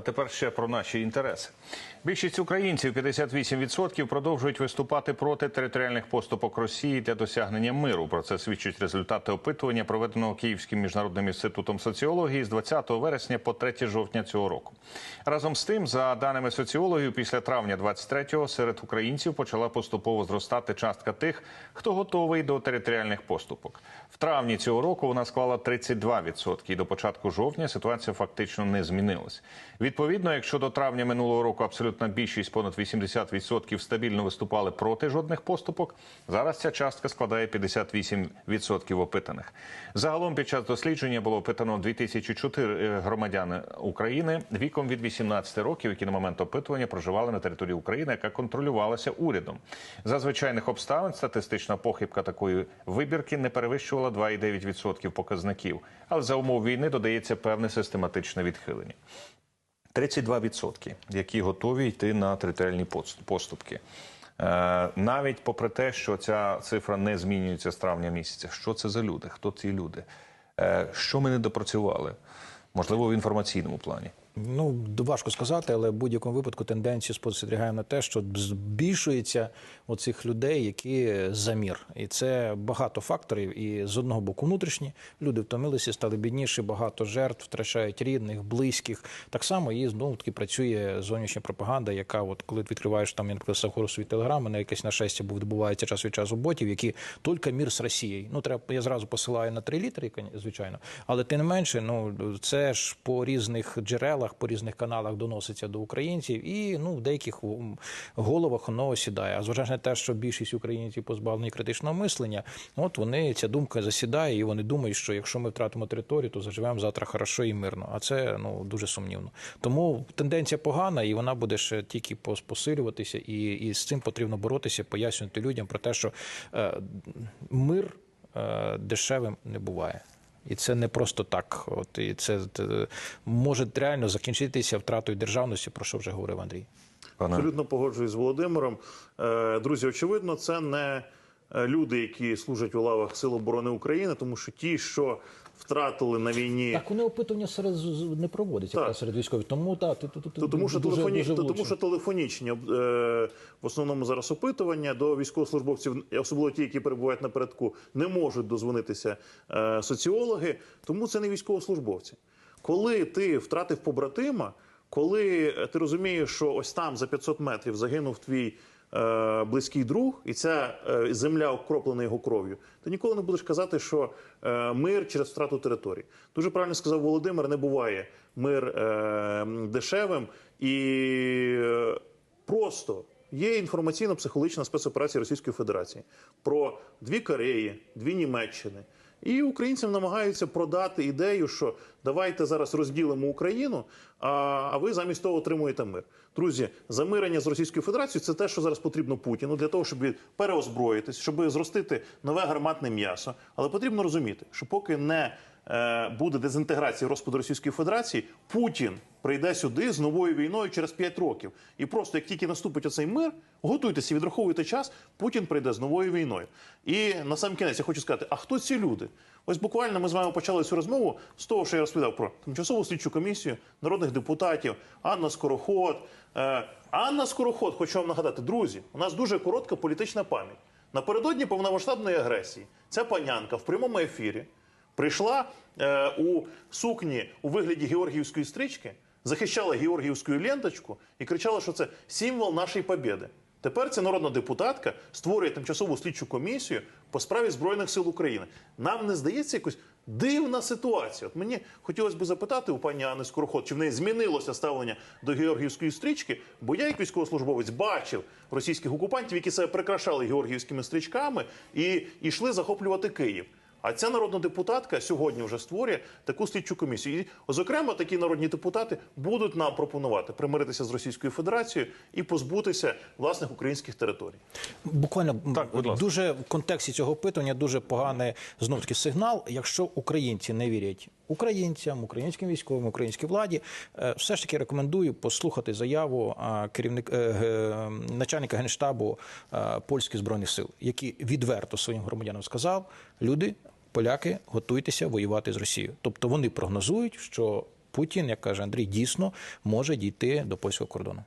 Тепер ще про наші інтереси. Більшість українців 58% продовжують виступати проти територіальних поступок Росії для досягнення миру. Про це свідчать результати опитування, проведеного Київським міжнародним інститутом соціології з 20 вересня по 3 жовтня цього року. Разом з тим, за даними соціологів, після травня 23-го серед українців почала поступово зростати частка тих, хто готовий до територіальних поступок. В травні цього року вона склала 32%, і до початку жовтня ситуація фактично не змінилась. Відповідно, якщо до травня минулого року абсолютна більшість понад 80% стабільно виступали проти жодних поступок, зараз ця частка складає 58% опитаних. Загалом під час дослідження було опитано 2004 громадяни України віком від 18 років, які на момент опитування проживали на території України, яка контролювалася урядом. За звичайних обставин статистична похибка такої вибірки не перевищувала 2,9% показників, але за умов війни додається певне систематичне відхилення. 32%, які готові йти на територіальні поступки. Е, Навіть попри те, що ця цифра не змінюється з травня місяця. Що це за люди? Хто ці люди? Е, Що ми не допрацювали? Можливо, в інформаційному плані. Ну, важко сказати, але в будь-якому випадку тенденцію спостерігаємо на те, що збільшується оцих людей, які за мір. І це багато факторів. І з одного боку внутрішні люди втомилися, стали бідніші, багато жертв, втрачають рідних, близьких. Так само і знову таки працює зовнішня пропаганда, яка, от коли ти відкриваєш там, я наприклад, Сахуру свій телеграм, на якесь нашестя відбувається час від часу ботів, які тільки мір з Росією. Ну, треба, я зразу посилаю на три літери, звичайно. Але тим не менше, ну це ж по різних джерелах, по різних каналах доноситься до українців, і ну в деяких головах воно осідає. А зважаючи на те, що більшість українців позбавлені критичного мислення, от вони ця думка засідає, і вони думають, що якщо ми втратимо територію, то заживемо завтра хорошо і мирно. А це ну дуже сумнівно. Тому тенденція погана, і вона буде ще тільки пос- посилюватися, і, і з цим потрібно боротися, пояснювати людям про те, що е, мир е, дешевим не буває. І це не просто так. От і це, це може реально закінчитися втратою державності, про що вже говорив Андрій. Абсолютно погоджуюсь з Володимиром. Е, Друзі, очевидно, це не люди, які служать у лавах Сил оборони України, тому що ті, що втратили на війні. Так вони опитування серед не проводяться Так. якраз серед військових. Тому так, ти, ти, ти, То тому, що дуже, телефоні... дуже тому що телефонічні е, в основному зараз опитування до військовослужбовців, особливо ті, які перебувають напередку, не можуть дозвонитися е, соціологи, тому це не військовослужбовці. Коли ти втратив побратима, коли ти розумієш, що ось там за 500 метрів загинув твій е, близький друг, і ця е, земля окроплена його кров'ю, ти ніколи не будеш казати, що е, мир через втрату території. Дуже правильно сказав Володимир, не буває мир е, дешевим і е, просто. Є інформаційно-психологічна спецоперація Російської Федерації про дві Кореї, дві Німеччини. І українцям намагаються продати ідею, що давайте зараз розділимо Україну, а, а ви замість того отримуєте мир. Друзі, замирення з Російською Федерацією це те, що зараз потрібно Путіну для того, щоб переозброїтись, щоб зростити нове гарматне м'ясо. Але потрібно розуміти, що поки не буде дезінтеграція розпаду Російської Федерації, Путін прийде сюди з новою війною через 5 років. І просто як тільки наступить оцей мир, готуйтеся, відраховуйте час, Путін прийде з новою війною. І на сам кінець я хочу сказати: а хто ці люди? Ось буквально ми з вами почали цю розмову з того, що я розповідав про тимчасову слідчу комісію народних депутатів, Анна Скороход. Е, Анна Скороход, хочу вам нагадати, друзі, у нас дуже коротка політична пам'ять. Напередодні повномасштабної агресії ця панянка в прямому ефірі прийшла е, у сукні у вигляді георгіївської стрічки, захищала георгіївську ленточку і кричала, що це символ нашої побєди. Тепер ця народна депутатка створює тимчасову слідчу комісію по справі Збройних сил України. Нам не здається якось дивна ситуація. От мені хотілося б запитати у пані Анни Скороход, чи в неї змінилося ставлення до георгіївської стрічки, бо я, як військовослужбовець, бачив російських окупантів, які себе прикрашали георгіївськими стрічками і йшли захоплювати Київ. А ця народна депутатка сьогодні вже створює таку слідчу комісію. І, зокрема, такі народні депутати будуть нам пропонувати примиритися з Російською Федерацією і позбутися власних українських територій. Буквально Так, дуже в контексті цього питання дуже поганий знов таки сигнал. Якщо українці не вірять українцям, українським військовим, українській владі, е, все ж таки рекомендую послухати заяву керівник е, начальника генштабу е, польських збройних сил, який відверто своїм громадянам сказав: люди. Поляки готуйтеся воювати з Росією. Тобто вони прогнозують, що Путін, як каже Андрій, дійсно може дійти до польського кордону.